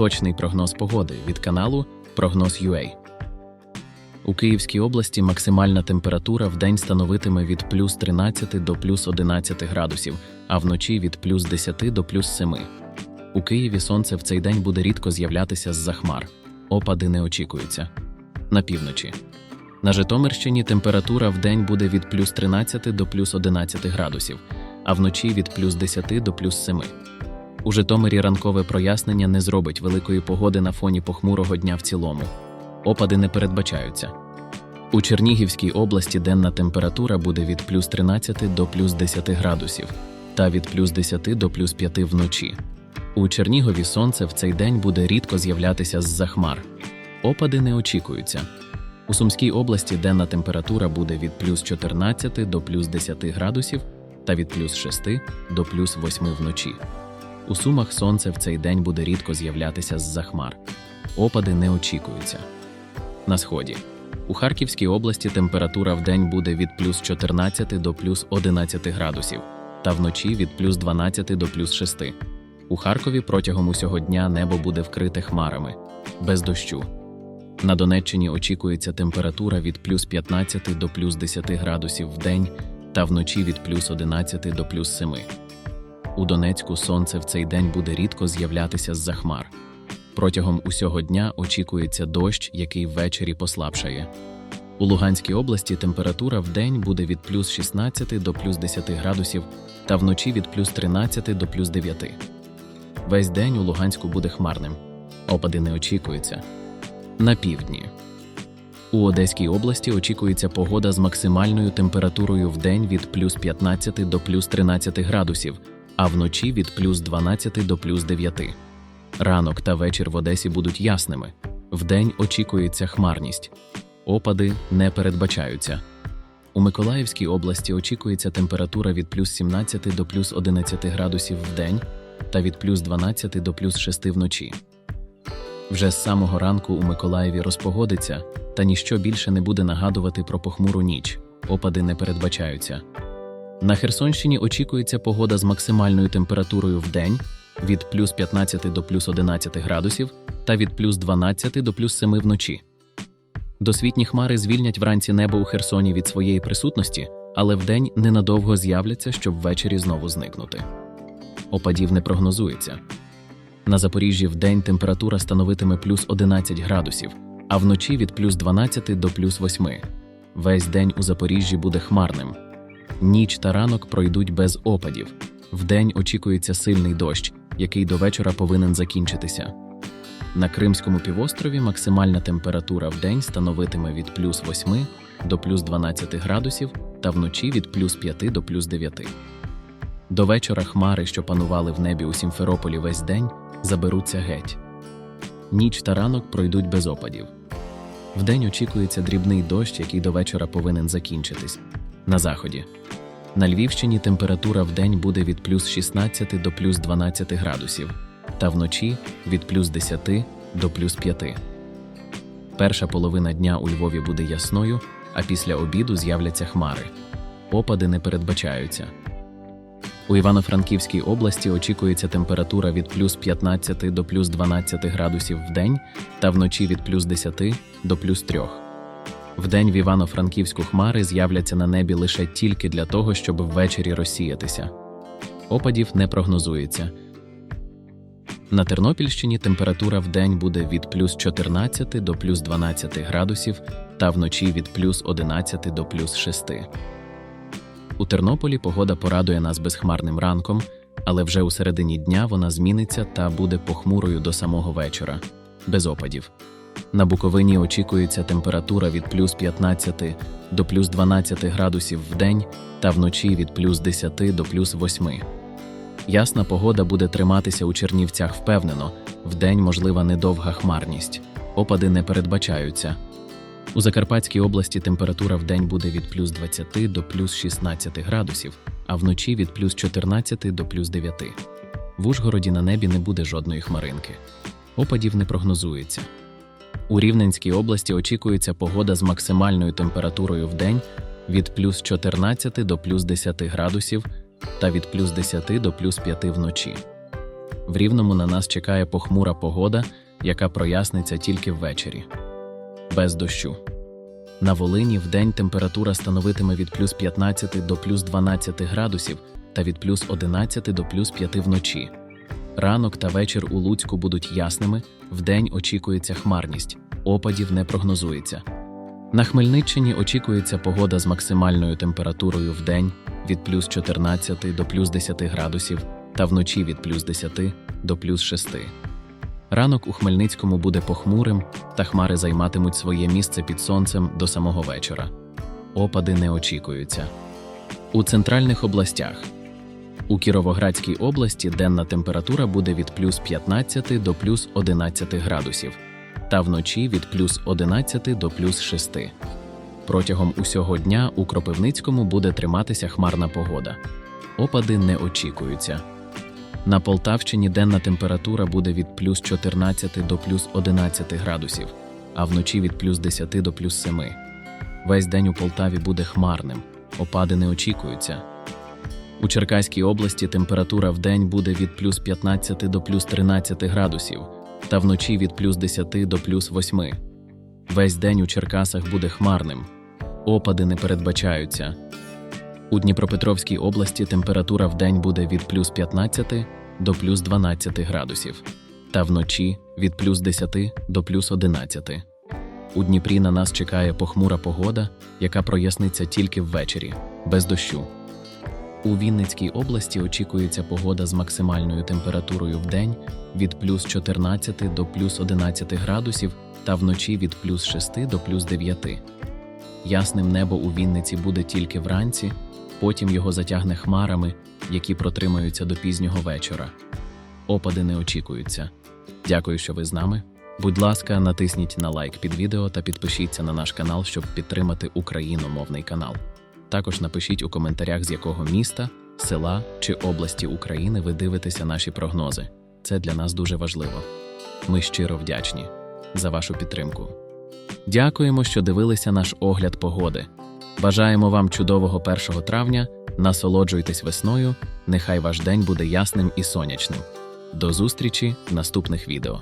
Точний прогноз погоди від каналу Прогноз.UA. У Київській області максимальна температура в день становитиме від плюс 13 до плюс 11 градусів, а вночі від плюс 10 до плюс 7. У Києві сонце в цей день буде рідко з'являтися з-за хмар. Опади не очікуються. На півночі. На Житомирщині температура в день буде від плюс 13 до плюс 11 градусів, а вночі від плюс 10 до плюс 7. У Житомирі ранкове прояснення не зробить великої погоди на фоні похмурого дня в цілому. Опади не передбачаються. У Чернігівській області денна температура буде від плюс 13 до плюс 10 градусів та від плюс 10 до плюс 5 вночі. У Чернігові сонце в цей день буде рідко з'являтися з-за хмар. Опади не очікуються. У Сумській області денна температура буде від плюс 14 до плюс 10 градусів та від плюс 6 до плюс 8 вночі. У Сумах сонце в цей день буде рідко з'являтися з-за хмар. Опади не очікуються. На сході. У Харківській області температура в день буде від плюс 14 до плюс 11 градусів, та вночі від плюс 12 до плюс 6. У Харкові протягом усього дня небо буде вкрите хмарами, без дощу. На Донеччині очікується температура від плюс 15 до плюс 10 градусів в день та вночі від плюс 11 до плюс 7. У Донецьку сонце в цей день буде рідко з'являтися з-за хмар. Протягом усього дня очікується дощ, який ввечері послабшає. У Луганській області температура в день буде від плюс 16 до плюс 10 градусів та вночі від плюс 13 до плюс 9. Весь день у Луганську буде хмарним. Опади не очікуються. На півдні. У Одеській області очікується погода з максимальною температурою в день від плюс 15 до плюс 13 градусів, а вночі від плюс 12 до плюс 9. Ранок та вечір в Одесі будуть ясними. Вдень очікується хмарність. Опади не передбачаються. У Миколаївській області очікується температура від плюс 17 до плюс 11 градусів в день та від плюс 12 до плюс 6 вночі. Вже з самого ранку у Миколаєві розпогодиться, та ніщо більше не буде нагадувати про похмуру ніч. Опади не передбачаються. На Херсонщині очікується погода з максимальною температурою в день від плюс 15 до плюс 11 градусів та від плюс 12 до плюс 7 вночі. Досвітні хмари звільнять вранці небо у Херсоні від своєї присутності, але вдень ненадовго з'являться, щоб ввечері знову зникнути. Опадів не прогнозується. На Запоріжжі вдень температура становитиме плюс 11 градусів, а вночі від плюс 12 до плюс 8. Весь день у Запоріжжі буде хмарним. Ніч та ранок пройдуть без опадів. Вдень очікується сильний дощ, який до вечора повинен закінчитися. На Кримському півострові максимальна температура в день становитиме від плюс 8 до плюс 12 градусів та вночі від плюс 5 до плюс 9. До вечора хмари, що панували в небі у Сімферополі весь день, заберуться геть. Ніч та ранок пройдуть без опадів. Вдень очікується дрібний дощ, який до вечора повинен закінчитись. На заході. На Львівщині температура в день буде від плюс 16 до плюс 12 градусів, та вночі від плюс 10 до плюс 5. Перша половина дня у Львові буде ясною, а після обіду з'являться хмари. Опади не передбачаються. У Івано-Франківській області очікується температура від плюс 15 до плюс 12 градусів в день та вночі від плюс 10 до плюс 3. Вдень в Івано-Франківську хмари з'являться на небі лише тільки для того, щоб ввечері розсіятися. Опадів не прогнозується. На Тернопільщині температура в день буде від плюс 14 до плюс 12 градусів та вночі від плюс 11 до плюс 6. У Тернополі погода порадує нас безхмарним ранком, але вже у середині дня вона зміниться та буде похмурою до самого вечора, без опадів. На Буковині очікується температура від плюс 15 до плюс 12 градусів в день та вночі від плюс 10 до плюс 8. Ясна погода буде триматися у Чернівцях впевнено, вдень можлива недовга хмарність. Опади не передбачаються. У Закарпатській області температура в буде від плюс 20 до плюс 16 градусів, а вночі від плюс 14 до плюс 9. В Ужгороді на небі не буде жодної хмаринки. Опадів не прогнозується. У Рівненській області очікується погода з максимальною температурою в день від плюс 14 до плюс 10 градусів та від плюс 10 до плюс 5 вночі. В рівному на нас чекає похмура погода, яка проясниться тільки ввечері. Без дощу. На Волині вдень температура становитиме від плюс 15 до плюс 12 градусів та від плюс 11 до плюс 5 вночі. Ранок та вечір у Луцьку будуть ясними, вдень очікується хмарність, опадів не прогнозується. На Хмельниччині очікується погода з максимальною температурою вдень від плюс 14 до плюс 10 градусів та вночі від плюс 10 до плюс 6. Ранок у Хмельницькому буде похмурим, та хмари займатимуть своє місце під сонцем до самого вечора. Опади не очікуються. У центральних областях у Кіровоградській області денна температура буде від плюс 15 до плюс 11 градусів, та вночі від плюс 11 до плюс 6. Протягом усього дня у Кропивницькому буде триматися хмарна погода. Опади не очікуються. На Полтавщині денна температура буде від плюс 14 до плюс 11 градусів, а вночі від плюс 10 до плюс 7. Весь день у Полтаві буде хмарним, опади не очікуються. У Черкаській області температура в день буде від плюс 15 до плюс 13 градусів, та вночі від плюс 10 до плюс 8. Весь день у Черкасах буде хмарним, опади не передбачаються. У Дніпропетровській області температура в день буде від плюс 15 до плюс 12 градусів, та вночі від плюс 10 до плюс 11. У Дніпрі на нас чекає похмура погода, яка проясниться тільки ввечері, без дощу. У Вінницькій області очікується погода з максимальною температурою в день від плюс 14 до плюс 11 градусів та вночі від плюс 6 до плюс 9. Ясним небо у Вінниці буде тільки вранці, потім його затягне хмарами, які протримаються до пізнього вечора. Опади не очікуються. Дякую, що ви з нами. Будь ласка, натисніть на лайк під відео та підпишіться на наш канал, щоб підтримати україномовний канал. Також напишіть у коментарях, з якого міста, села чи області України ви дивитеся наші прогнози. Це для нас дуже важливо. Ми щиро вдячні за вашу підтримку. Дякуємо, що дивилися наш огляд погоди. Бажаємо вам чудового 1 травня. Насолоджуйтесь весною. Нехай ваш день буде ясним і сонячним. До зустрічі в наступних відео.